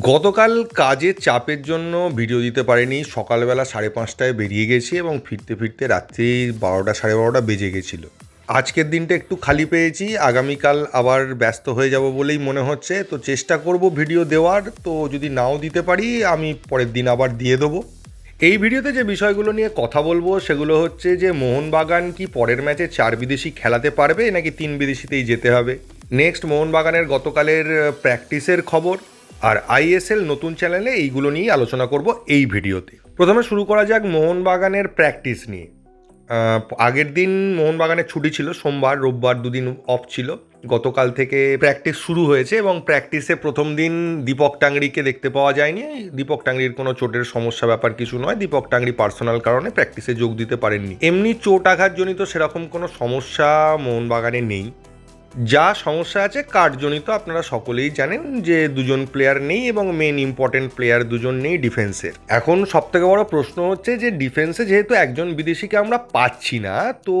গতকাল কাজের চাপের জন্য ভিডিও দিতে পারিনি। সকালবেলা সাড়ে পাঁচটায় বেরিয়ে গেছি এবং ফিরতে ফিরতে রাত্রি বারোটা সাড়ে বারোটা বেজে গেছিল। আজকের দিনটা একটু খালি পেয়েছি। আগামীকাল আবার ব্যস্ত হয়ে যাব বলেই মনে হচ্ছে। তো চেষ্টা করব ভিডিও দেওয়ার। তো যদি নাও দিতে পারি, আমি পরের দিন আবার দিয়ে দেবো। এই ভিডিওতে যে বিষয়গুলো নিয়ে কথা বলব, সেগুলো হচ্ছে যে, মোহনবাগান কি পরের ম্যাচে চার বিদেশি খেলাতে পারবে, নাকি তিন বিদেশিতেই যেতে হবে? নেক্সট মোহনবাগানের গতকালের প্র্যাকটিসের খবর। আর আইএসএল নতুন চ্যানেলে এইগুলো নিয়েই আলোচনা করব এই ভিডিওতে। প্রথমে শুরু করা যাক মোহনবাগানের প্র্যাকটিস নিয়ে। আগের দিন মোহনবাগানের ছুটি ছিল, সোমবার, রোববার দুদিন অফ ছিল। গতকাল থেকে প্র্যাকটিস শুরু হয়েছে এবং প্র্যাকটিসে প্রথম দিন দীপক টাংরিকে দেখতে পাওয়া যায়নি। দীপক টাংরির কোনো চোটের সমস্যা ব্যাপার কিছু নয়। দীপক টাংরি পার্সোনাল কারণে প্র্যাকটিসে যোগ দিতে পারেননি। এমনি চোট আঘাতজনিত সেরকম কোনো সমস্যা মোহনবাগানে নেই। যা সমস্যা আছে কার্ডজনিত আপনারা সকলেই জানেন যে দুজন প্লেয়ার নেই এবং মেন ইম্পর্টেন্ট প্লেয়ার দুজন নেই ডিফেন্সের এখন সবথেকে বড় প্রশ্ন হচ্ছে যে ডিফেন্সে যেহেতু একজন বিদেশিকে আমরা পাচ্ছি না, তো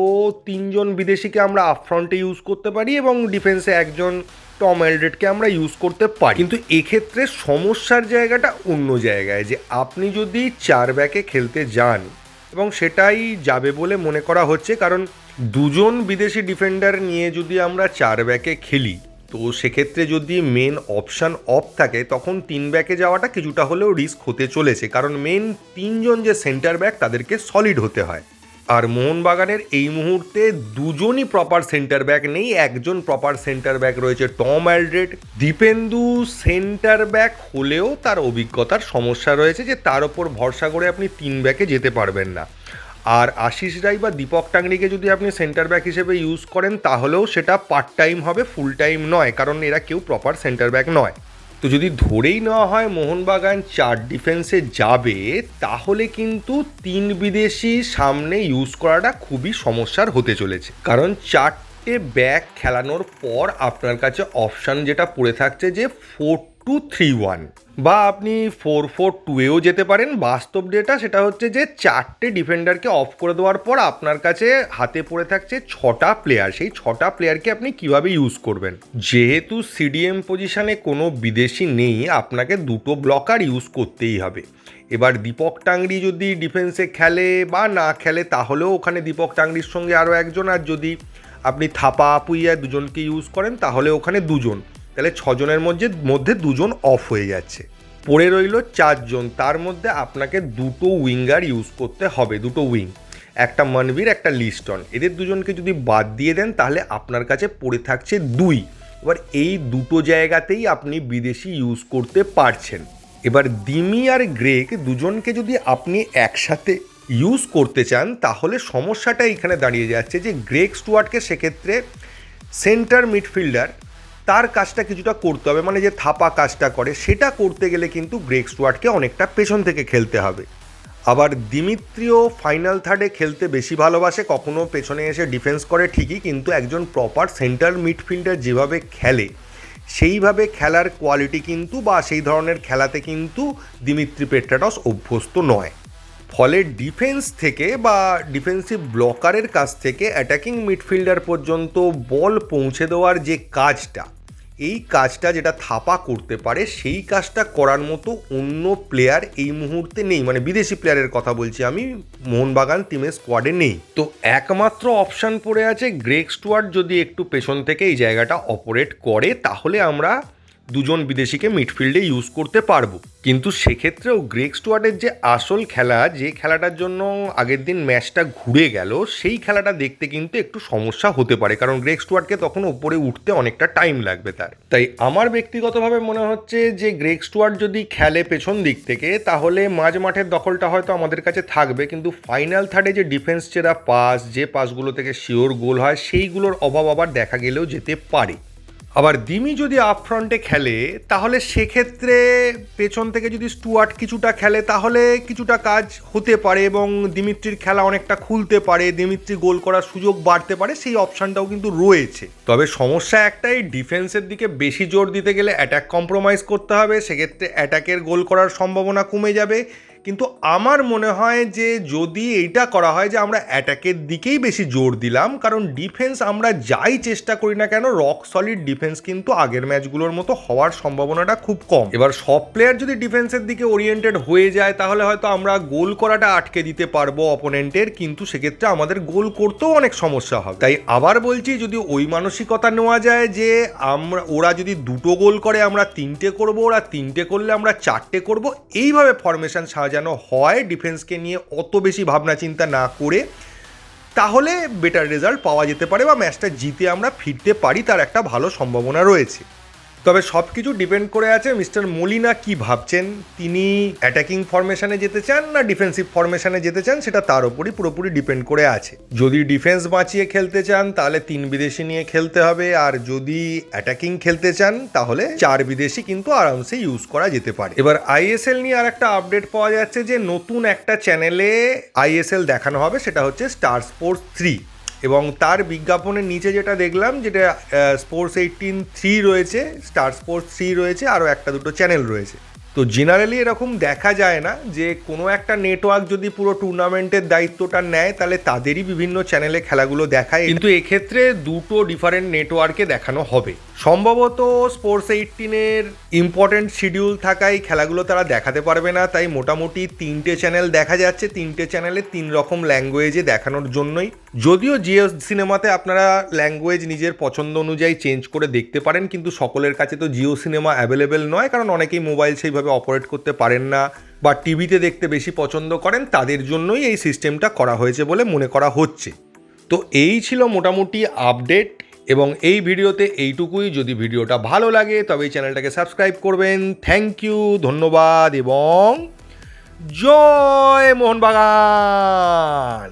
তিনজন বিদেশিকে আমরা আপফ্রন্টে ইউজ করতে পারি এবং ডিফেন্সে একজন টম এলড্রেডকে আমরা ইউজ করতে পারি। কিন্তু এক্ষেত্রে সমস্যার জায়গাটা অন্য জায়গায় যে আপনি যদি চার ব্যাকে খেলতে যান এবং সেটাই যাবে বলে মনে করা হচ্ছে, কারণ দুজন বিদেশি ডিফেন্ডার নিয়ে যদি আমরা চার ব্যাকে খেলি, তো সেক্ষেত্রে যদি মেন অপশান অফ থাকে, তখন তিন ব্যাকে যাওয়াটা কিছুটা হলেও রিস্ক হতে চলেছে। কারণ মেন তিনজন যে সেন্টার ব্যাক তাদেরকে সলিড হতে হয়। আর মোহনবাগানের এই মুহূর্তে দুজনই প্রপার সেন্টার ব্যাক নেই, একজন প্রপার সেন্টার ব্যাক রয়েছে Tom Aldred Dipendu centre back হলেও তার অভিজ্ঞতার সমস্যা রয়েছে যে তার ওপর ভরসা করে আপনি তিন ব্যাকে যেতে পারবেন না। আর আশিস রাই বা দীপক টাংরিকে যদি আপনি সেন্টার ব্যাক হিসেবে ইউজ করেন, তাহলেও সেটা পার্ট টাইম হবে ফুল টাইম নয়, কারণ এরা কেউ প্রপার সেন্টার ব্যাক নয়। তো যদি ধরেই নেওয়া হয় মোহনবাগান চার ডিফেন্সে যাবে, তাহলে কিন্তু তিন বিদেশি সামনে ইউজ করাটা খুবই সমস্যার হতে চলেছে। কারণ চারটে ব্যাক খেলানোর পর আপনার কাছে অপশান যেটা পড়ে থাকছে যে ফোর টু থ্রি ওয়ান বা আপনি ফোর ফোর টুয়েও যেতে পারেন। বাস্তব ডেটা সেটা হচ্ছে যে চারটে ডিফেন্ডারকে অফ করে দেওয়ার পর আপনার কাছে হাতে পড়ে থাকছে ছটা প্লেয়ার সেই ছটা প্লেয়ারকে আপনি কীভাবে ইউজ করবেন? যেহেতু সিডিএম পজিশনে কোনো বিদেশি নেই, আপনাকে দুটো ব্লকার ইউজ করতেই হবে। এবার দীপক টাংরি যদি ডিফেন্সে খেলে বা না খেলে, তাহলেও ওখানে দীপক টাংরির সঙ্গে আরও একজন। আর যদি আপনি থাপা পুইয়া দুজনকে ইউজ করেন, তাহলে ওখানে দুজন। তাহলে ছজনের মধ্যে মধ্যে দুজন অফ হয়ে যাচ্ছে। পড়ে রইল চারজন, তার মধ্যে আপনাকে দুটো উইঙ্গার ইউজ করতে হবে, দুটো উইং একটা মনবীর, একটা লিস্টন। এদের দুজনকে যদি বাদ দিয়ে দেন, তাহলে আপনার কাছে পড়ে থাকছে দুই। এবার এই দুটো জায়গাতেই আপনি বিদেশি ইউজ করতে পারছেন। এবার দিমি আর গ্রেক দুজনকে যদি আপনি একসাথে ইউজ করতে চান, তাহলে সমস্যাটা এখানে দাঁড়িয়ে যাচ্ছে যে গ্রেক স্টুয়ার্টকে সেক্ষেত্রে সেন্টার মিডফিল্ডার তার কাজটা কিছুটা করতে হবে মানে যে থাপা কাজটা করে, সেটা করতে গেলে কিন্তু গ্রেক স্টুয়ার্টকে অনেকটা পেছন থেকে খেলতে হবে। আবার দিমিত্রিও ফাইনাল থার্ডে খেলতে বেশি ভালোবাসে, কখনো পেছনে এসে ডিফেন্স করে ঠিকই, কিন্তু একজন প্রপার সেন্টার মিডফিল্ডার যেভাবে খেলে, সেইভাবে খেলার কোয়ালিটি কিন্তু বা সেই ধরনের খেলাতে কিন্তু দিমিত্রি পেট্রাটস অভ্যস্ত নয়। ফলে ডিফেন্স থেকে বা ডিফেন্সিভ ব্লকারের কাছ থেকে অ্যাটাকিং মিডফিল্ডার পর্যন্ত বল পৌঁছে দেওয়ার যে কাজটা, এই কাজটা যেটা থাপা করতে পারে, সেই কাজটা করার মতো অন্য প্লেয়ার এই মুহূর্তে নেই। মানে বিদেশি প্লেয়ারের কথা বলছি আমি, মোহনবাগান টিমের স্কোয়াডে নেই। তো একমাত্র অপশান পড়ে আছে গ্রেক স্টুয়ার্ড যদি একটু পেছন থেকে এই জায়গাটা অপারেট করে, তাহলে আমরা দুজন বিদেশিকে মিডফিল্ডে ইউজ করতে পারব। কিন্তু সেক্ষেত্রেও গ্রেক স্টুয়ার্টের যে আসল খেলা, যে খেলাটার জন্য আগের দিন ম্যাচটা ঘুরে গেল, সেই খেলাটা দেখতে কিন্তু একটু সমস্যা হতে পারে। কারণ গ্রেক স্টুয়ার্টকে তখন উপরে উঠতে অনেকটা টাইম লাগবে তার। তাই আমার ব্যক্তিগতভাবে মনে হচ্ছে যে গ্রেক স্টুয়ার্ট যদি খেলে পেছন দিক থেকে, তাহলে মাঝ মাঠের দখলটা হয়তো আমাদের কাছে থাকবে। কিন্তু ফাইনাল থার্ডে যে ডিফেন্স চেরা পাস যে পাসগুলো থেকে শিওর গোল হয়, সেইগুলোর অভাব আবার দেখা গেলেও যেতে পারে। আবার দিমি যদি আপফ্রন্টে খেলে, তাহলে সেক্ষেত্রে পেছন থেকে যদি স্টুয়ার্ট কিছুটা খেলে, তাহলে কিছুটা কাজ হতে পারে এবং দিমিত্রির খেলা অনেকটা খুলতে পারে, দিমিত্রি গোল করার সুযোগ বাড়তে পারে, সেই অপশানটাও কিন্তু রয়েছে। তবে সমস্যা একটাই ডিফেন্সের দিকে বেশি জোর দিতে গেলে অ্যাটাক কম্প্রোমাইজ করতে হবে, সেক্ষেত্রে অ্যাটাকের গোল করার সম্ভাবনা কমে যাবে। কিন্তু আমার মনে হয় যে যদি এইটা করা হয় যে আমরা অ্যাটাকের দিকেই বেশি জোর দিলাম, কারণ ডিফেন্স আমরা যাই চেষ্টা করি না কেন রক সলিড ডিফেন্স কিন্তু আগের ম্যাচগুলোর মতো হওয়ার সম্ভাবনাটা খুব কম। এবার সব প্লেয়ার যদি ডিফেন্সের দিকে ওরিয়েন্টেড হয়ে যায়, তাহলে হয়তো আমরা গোল করাটা আটকে দিতে পারব অপোনেন্টের কিন্তু সেক্ষেত্রে আমাদের গোল করতেও অনেক সমস্যা হবে। তাই আবার বলছি, যদি ওই মানসিকতা নেওয়া যায় যে আমরা, ওরা যদি দুটো গোল করে, আমরা তিনটে করব, ওরা তিনটে করলে আমরা চারটে করব, এইভাবে ফরমেশন সাজানো হয় ডিফেন্সকে নিয়ে অত বেশি ভাবনা চিন্তা না করে, তাহলে বেটার রেজাল্ট পাওয়া যেতে পারে বা ম্যাচটা জিতে আমরা ফিরতে পারি তার একটা ভালো সম্ভাবনা রয়েছে। তবে সব কিছু ডিপেন্ড করে আছে মিস্টার মলিনা কি ভাবছেন? তিনি অ্যাটাকিং ফরমেশনে যেতে চান না ডিফেন্সিভ ফরমেশনে যেতে চান? সেটা তার উপরই পুরোপুরি ডিপেন্ড করে আছে। যদি ডিফেন্স বাঁচিয়ে খেলতে চান, তাহলে তিন বিদেশি নিয়ে খেলতে হবে। আর যদি অ্যাটাকিং খেলতে চান, তাহলে চার বিদেশি কিন্তু আরামসে ইউজ করা যেতে পারে। এবার আইএসএল নিয়ে আর একটা আপডেট পাওয়া যাচ্ছে যে, নতুন একটা চ্যানেলে আইএসএল দেখানো হবে, সেটা হচ্ছে স্টার স্পোর্টস থ্রি এবং তার বিজ্ঞাপনের নিচে যেটা দেখলাম যেটা স্পোর্টস এইটিন থ্রি রয়েছে স্টার স্পোর্টস থ্রি রয়েছে আরও একটা দুটো চ্যানেল রয়েছে। তো জেনারেলি এরকম দেখা যায় না যে কোনো একটা নেটওয়ার্ক যদি পুরো টুর্নামেন্টের দায়িত্বটা নেয় তাহলে তাদেরই বিভিন্ন চ্যানেলে খেলাগুলো দেখায়। কিন্তু এক্ষেত্রে দুটো ডিফারেন্ট নেটওয়ার্কে দেখানো হবে। সম্ভবত স্পোর্টস এইটিনের ইম্পর্টেন্ট শিডিউল থাকায় খেলাগুলো তারা দেখাতে পারবে না তাই মোটামুটি তিনটে চ্যানেল দেখা যাচ্ছে। তিনটে চ্যানেলে তিন রকম ল্যাঙ্গুয়েজে দেখানোর জন্যই। যদিও জিও সিনেমাতে আপনারা ল্যাঙ্গুয়েজ নিজের পছন্দ অনুযায়ী চেঞ্জ করে দেখতে পারেন, কিন্তু সকলের কাছে তো জিও সিনেমা অ্যাভেলেবেল নয়, কারণ অনেকেই মোবাইল সেইভাবে অপারেট করতে পারেন না বা টিভিতে দেখতে বেশি পছন্দ করেন, তাদের জন্যই এই সিস্টেমটা করা হয়েছে বলে মনে করা হচ্ছে। তো এই ছিল মোটামুটি আপডেট এবং এই ভিডিওতে এইটুকুই। যদি ভিডিওটা ভালো লাগে, তবে এই চ্যানেলটাকে সাবস্ক্রাইব করবেন। থ্যাংক ইউ ধন্যবাদ এবং জয় মোহনবাগান!